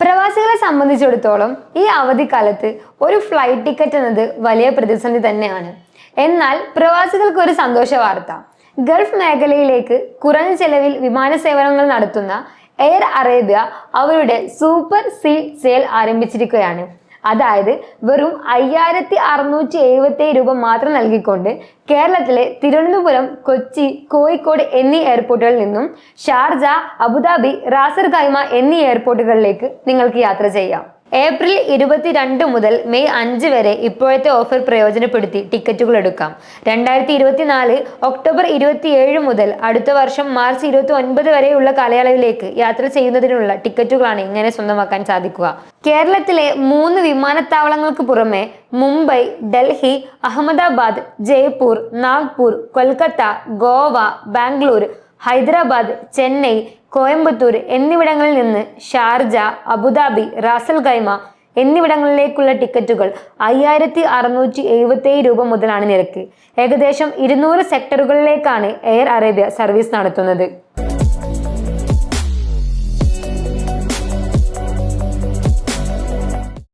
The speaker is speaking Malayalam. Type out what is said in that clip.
പ്രവാസികളെ സംബന്ധിച്ചിടത്തോളം ഈ അവധിക്കാലത്ത് ഒരു ഫ്ലൈറ്റ് ടിക്കറ്റ് എന്നത് വലിയ പ്രതിസന്ധി തന്നെയാണ്. എന്നാൽ പ്രവാസികൾക്ക് ഒരു സന്തോഷ വാർത്ത. ഗൾഫ് മേഖലയിലേക്ക് കുറഞ്ഞ ചെലവിൽ വിമാന സേവനങ്ങൾ നടത്തുന്ന എയർ അറേബ്യ അവരുടെ സൂപ്പർ സീറ്റ് സെയിൽ ആരംഭിച്ചിരിക്കുകയാണ്. അതായത് വെറും അയ്യായിരത്തി അറുന്നൂറ്റി എഴുപത്തി രൂപ മാത്രം നൽകിക്കൊണ്ട് കേരളത്തിലെ തിരുവനന്തപുരം കൊച്ചി കോഴിക്കോട് എന്നീ എയർപോർട്ടുകളിൽ നിന്നും ഷാർജ അബുദാബി റാസർ കൈമ എന്നീ എയർപോർട്ടുകളിലേക്ക് നിങ്ങൾക്ക് യാത്ര ചെയ്യാം. ഏപ്രിൽ ഇരുപത്തിരണ്ട് മുതൽ മെയ് അഞ്ച് വരെ ഇപ്പോഴത്തെ ഓഫർ പ്രയോജനപ്പെടുത്തി ടിക്കറ്റുകൾ എടുക്കാം. രണ്ടായിരത്തി ഇരുപത്തിനാല് ഒക്ടോബർ ഇരുപത്തിയേഴ് മുതൽ അടുത്ത വർഷം മാർച്ച് ഇരുപത്തി ഒൻപത് വരെയുള്ള കാലയളവിലേക്ക് യാത്ര ചെയ്യുന്നതിനുള്ള ടിക്കറ്റുകളാണ് ഇങ്ങനെ സ്വന്തമാക്കാൻ സാധിക്കുക. കേരളത്തിലെ മൂന്ന് വിമാനത്താവളങ്ങൾക്ക് പുറമെ മുംബൈ ഡൽഹി അഹമ്മദാബാദ് ജയ്പൂർ നാഗ്പൂർ കൊൽക്കത്ത ഗോവ ബാംഗ്ലൂർ ഹൈദരാബാദ് ചെന്നൈ കോയമ്പത്തൂർ എന്നിവിടങ്ങളിൽ നിന്ന് Sharjah Abu Dhabi Ras al Khaimah എന്നിവിടങ്ങളിലേക്കുള്ള ടിക്കറ്റുകൾ അയ്യായിരത്തി അറുന്നൂറ്റി എഴുപത്തേഴ് രൂപ മുതലാണ് നിരക്ക്. ഏകദേശം ഇരുന്നൂറ് സെക്ടറുകളിലേക്കാണ് എയർ അറേബ്യ സർവീസ് നടത്തുന്നത്.